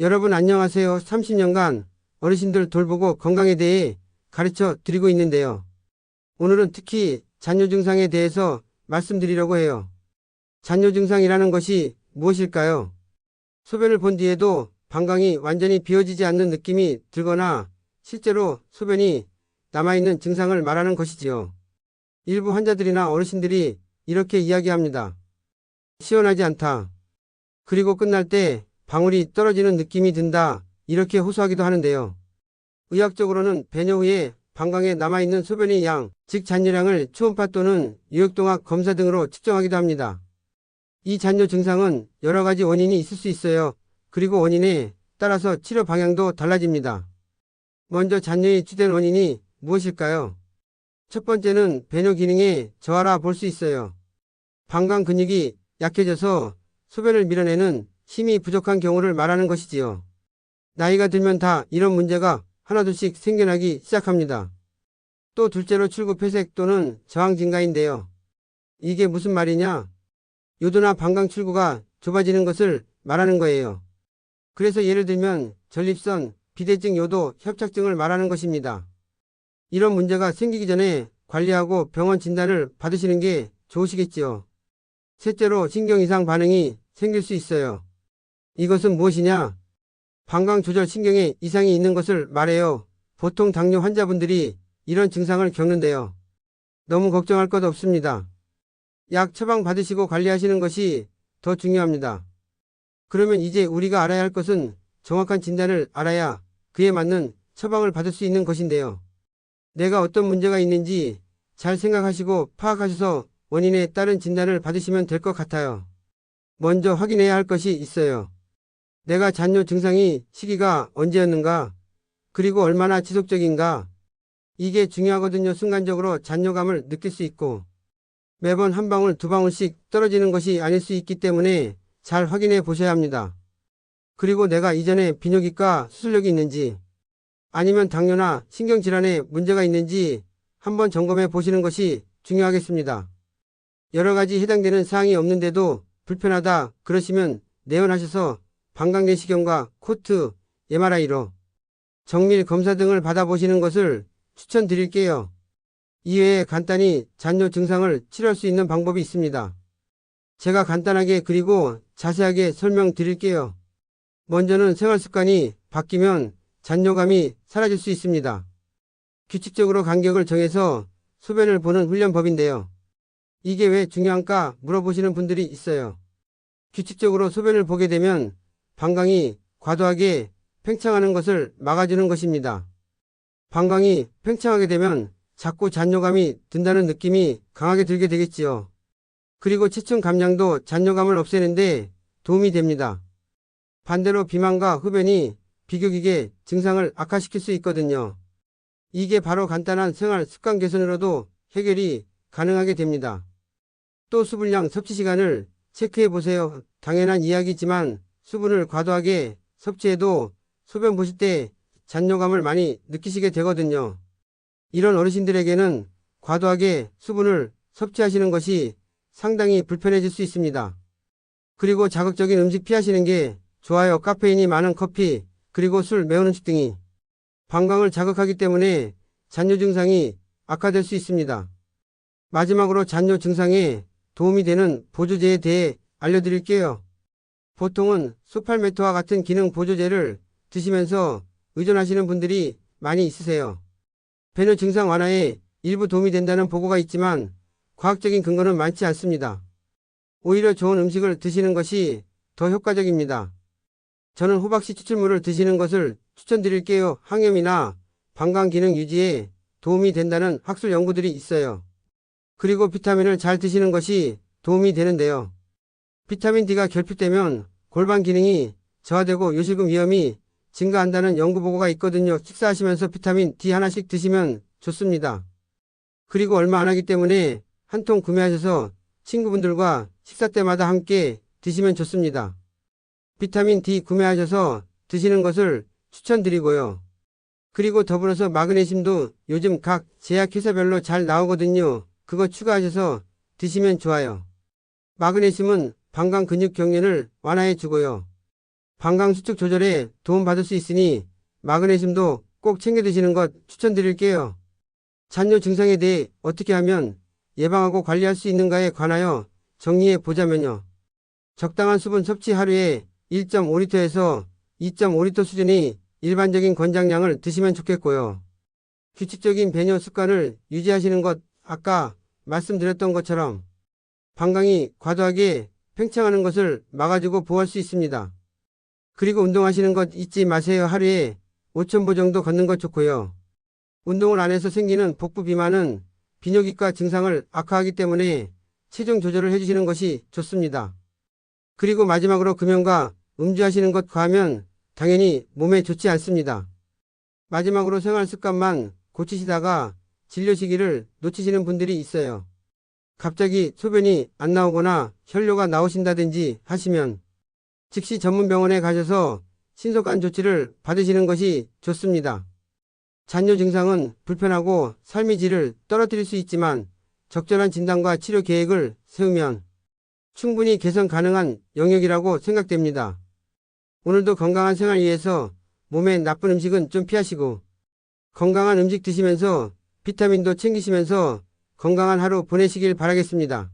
여러분 안녕하세요. 30년간 어르신들 돌보고 건강에 대해 가르쳐 드리고 있는데요. 오늘은 특히 잔뇨 증상에 대해서 말씀드리려고 해요. 잔뇨 증상이라는 것이 무엇일까요? 소변을 본 뒤에도 방광이 완전히 비워지지 않는 느낌이 들거나 실제로 소변이 남아있는 증상을 말하는 것이지요. 일부 환자들이나 어르신들이 이렇게 이야기합니다. 시원하지 않다. 그리고 끝날 때 방울이 떨어지는 느낌이 든다. 이렇게 호소하기도 하는데요. 의학적으로는 배뇨 후에 방광에 남아있는 소변의 양, 즉 잔뇨량을 초음파 또는 유역동학 검사 등으로 측정하기도 합니다. 이 잔뇨 증상은 여러 가지 원인이 있을 수 있어요. 그리고 원인에 따라서 치료 방향도 달라집니다. 먼저 잔뇨의 주된 원인이 무엇일까요? 첫 번째는 배뇨 기능의 저하라 볼 수 있어요. 방광 근육이 약해져서 소변을 밀어내는 힘이 부족한 경우를 말하는 것이지요. 나이가 들면 다 이런 문제가 하나둘씩 생겨나기 시작합니다. 또 둘째로 출구 폐색 또는 저항 증가인데요. 이게 무슨 말이냐? 요도나 방광 출구가 좁아지는 것을 말하는 거예요. 그래서 예를 들면 전립선, 비대증 요도, 협착증을 말하는 것입니다. 이런 문제가 생기기 전에 관리하고 병원 진단을 받으시는 게 좋으시겠지요. 셋째로 신경 이상 반응이 생길 수 있어요. 이것은 무엇이냐? 방광 조절 신경에 이상이 있는 것을 말해요. 보통 당뇨 환자분들이 이런 증상을 겪는데요. 너무 걱정할 것 없습니다. 약 처방 받으시고 관리하시는 것이 더 중요합니다. 그러면 이제 우리가 알아야 할 것은 정확한 진단을 알아야 그에 맞는 처방을 받을 수 있는 것인데요. 내가 어떤 문제가 있는지 잘 생각하시고 파악하셔서 원인에 따른 진단을 받으시면 될 것 같아요. 먼저 확인해야 할 것이 있어요. 내가 잔뇨 증상이 시기가 언제였는가, 그리고 얼마나 지속적인가. 이게 중요하거든요. 순간적으로 잔뇨감을 느낄 수 있고, 매번 한 방울 두 방울씩 떨어지는 것이 아닐 수 있기 때문에 잘 확인해 보셔야 합니다. 그리고 내가 이전에 비뇨기과 수술력이 있는지, 아니면 당뇨나 신경질환에 문제가 있는지 한번 점검해 보시는 것이 중요하겠습니다. 여러 가지 해당되는 사항이 없는데도 불편하다 그러시면 내원하셔서 방광내시경과 코트, MRI로 정밀 검사 등을 받아보시는 것을 추천드릴게요. 이외에 간단히 잔뇨 증상을 치료할 수 있는 방법이 있습니다. 제가 간단하게 그리고 자세하게 설명드릴게요. 먼저는 생활 습관이 바뀌면 잔뇨감이 사라질 수 있습니다. 규칙적으로 간격을 정해서 소변을 보는 훈련법인데요. 이게 왜 중요한가 물어보시는 분들이 있어요. 규칙적으로 소변을 보게 되면 방광이 과도하게 팽창하는 것을 막아주는 것입니다. 방광이 팽창하게 되면 자꾸 잔뇨감이 든다는 느낌이 강하게 들게 되겠지요. 그리고 체중 감량도 잔뇨감을 없애는데 도움이 됩니다. 반대로 비만과 흡연이 비교기계 증상을 악화시킬 수 있거든요. 이게 바로 간단한 생활 습관 개선으로도 해결이 가능하게 됩니다. 또 수분량 섭취 시간을 체크해 보세요. 당연한 이야기지만 수분을 과도하게 섭취해도 소변 보실 때 잔뇨감을 많이 느끼시게 되거든요. 이런 어르신들에게는 과도하게 수분을 섭취하시는 것이 상당히 불편해질 수 있습니다. 그리고 자극적인 음식 피하시는 게 좋아요. 카페인이 많은 커피, 그리고 술, 매운 음식 등이 방광을 자극하기 때문에 잔뇨 증상이 악화될 수 있습니다. 마지막으로 잔뇨 증상에 도움이 되는 보조제에 대해 알려드릴게요. 보통은 소팔메토와 같은 기능 보조제를 드시면서 의존하시는 분들이 많이 있으세요. 배뇨 증상 완화에 일부 도움이 된다는 보고가 있지만 과학적인 근거는 많지 않습니다. 오히려 좋은 음식을 드시는 것이 더 효과적입니다. 저는 호박씨 추출물을 드시는 것을 추천드릴게요. 항염이나 방광 기능 유지에 도움이 된다는 학술 연구들이 있어요. 그리고 비타민을 잘 드시는 것이 도움이 되는데요. 비타민 D가 결핍되면 골반 기능이 저하되고 요실금 위험이 증가한다는 연구 보고가 있거든요. 식사하시면서 비타민 D 하나씩 드시면 좋습니다. 그리고 얼마 안 하기 때문에 한 통 구매하셔서 친구분들과 식사 때마다 함께 드시면 좋습니다. 비타민 D 구매하셔서 드시는 것을 추천드리고요. 그리고 더불어서 마그네슘도 요즘 각 제약회사별로 잘 나오거든요. 그거 추가하셔서 드시면 좋아요. 마그네슘은 방광 근육 경련을 완화해 주고요. 방광 수축 조절에 도움받을 수 있으니 마그네슘도 꼭 챙겨 드시는 것 추천드릴게요. 잔뇨 증상에 대해 어떻게 하면 예방하고 관리할 수 있는가에 관하여 정리해 보자면요. 적당한 수분 섭취 하루에 1.5리터에서 2.5리터 수준의 일반적인 권장량을 드시면 좋겠고요. 규칙적인 배뇨 습관을 유지하시는 것 아까 말씀드렸던 것처럼 방광이 과도하게 팽창하는 것을 막아주고 보호할 수 있습니다. 그리고 운동하시는 것 잊지 마세요. 하루에 5,000보 정도 걷는 것 좋고요. 운동을 안 해서 생기는 복부 비만은 비뇨기과 증상을 악화하기 때문에 체중 조절을 해주시는 것이 좋습니다. 그리고 마지막으로 금연과 음주하시는 것 과하면 당연히 몸에 좋지 않습니다. 마지막으로 생활 습관만 고치시다가 진료 시기를 놓치시는 분들이 있어요. 갑자기 소변이 안 나오거나 혈뇨가 나오신다든지 하시면 즉시 전문 병원에 가셔서 신속한 조치를 받으시는 것이 좋습니다. 잔뇨 증상은 불편하고 삶의 질을 떨어뜨릴 수 있지만 적절한 진단과 치료 계획을 세우면 충분히 개선 가능한 영역이라고 생각됩니다. 오늘도 건강한 생활 위해서 몸에 나쁜 음식은 좀 피하시고 건강한 음식 드시면서 비타민도 챙기시면서 건강한 하루 보내시길 바라겠습니다.